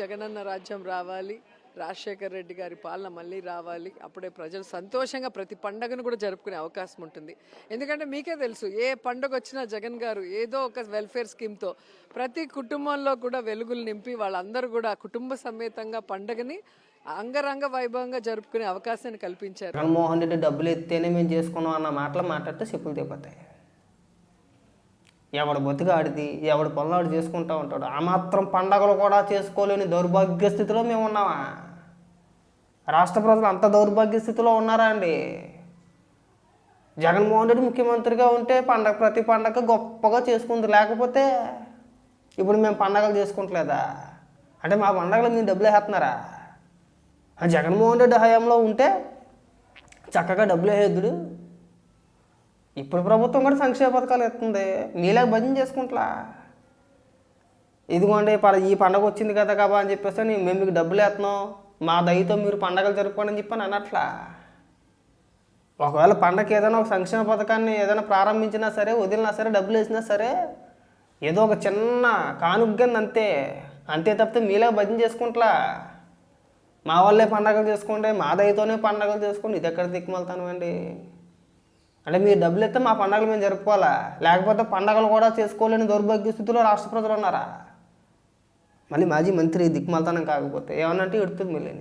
జగనన్న రాజ్యం రావాలి రాజశేఖర రెడ్డి గారి పాలన మళ్ళీ రావాలి అప్పుడే ప్రజలు సంతోషంగా ప్రతి పండగను కూడా జరుపుకునే అవకాశం ఉంటుంది. ఎందుకంటే మీకే తెలుసు ఏ పండగ వచ్చినా జగన్ గారు ఏదో ఒక వెల్ఫేర్ స్కీమ్తో ప్రతి కుటుంబంలో కూడా వెలుగులు నింపి వాళ్ళందరూ కూడా కుటుంబ సమేతంగా పండగని అంగరంగ వైభవంగా జరుపుకునే అవకాశాన్ని కల్పించారు. జగన్మోహన్ రెడ్డి డబ్బులు ఎత్తేనే మేము చేసుకున్నాం అన్న మాటలు మాట్లాడితే చెప్పులు తెపోతాయి ఎవడు బతికాడిది ఎవడు పనులు చేసుకుంటూ చేసుకుంటా ఉంటాడు. ఆ మాత్రం పండగలు కూడా చేసుకోలేని దౌర్భాగ్య స్థితిలో మేము ఉన్నామా? రాష్ట్ర ప్రజలు అంత దౌర్భాగ్య స్థితిలో ఉన్నారా అండి? జగన్మోహన్ రెడ్డి ముఖ్యమంత్రిగా ఉంటే పండగ ప్రతి పండగ గొప్పగా చేసుకుంది. లేకపోతే ఇప్పుడు మేము పండగలు చేసుకుంటలేదా? అంటే మా పండగలు మీరు డబ్బులు వేస్తున్నారా? ఆ జగన్మోహన్ రెడ్డి హయాంలో ఉంటే చక్కగా డబ్బులు వేయొద్దుడు. ఇప్పుడు ప్రభుత్వం కూడా సంక్షేమ పథకాలు ఎత్తుంది. మీలా భజన చేసుకుంటా ఇదిగోండి ప- ఈ పండగ వచ్చింది కదా కాబా అని చెప్పేసి మేము మీకు డబ్బులు వేస్తున్నాం. మా దయతో మీరు పండగలు జరుపుకోండి అని చెప్పని అనట్లా ఒకవేళ పండగకి ఏదైనా ఒక సంక్షేమ పథకాన్ని ఏదైనా ప్రారంభించినా సరే వదిలినా సరే డబ్బులు వేసినా సరే ఏదో ఒక చిన్న కానుగ్గంది అంతే. అంతే తప్పితే మీలా భజన చేసుకుంటా మా వాళ్ళే పండగలు చేసుకోండి మా దయతోనే పండగలు చేసుకోండి. ఇది ఎక్కడ దిక్కుమలుతాను అండి? అంటే మీరు డబ్బులు ఇస్తే మా పండగలు మేము జరుపుకోవాలా? లేకపోతే పండగలు కూడా చేసుకోలేని దౌర్భాగ్య స్థితిలో రాష్ట్ర ప్రజలు ఉన్నారా? మళ్ళీ మాజీ మంత్రి దిక్కుమలుతానం కాకపోతే ఏమన్నా అంటే ఎడుతుంది మళ్ళీ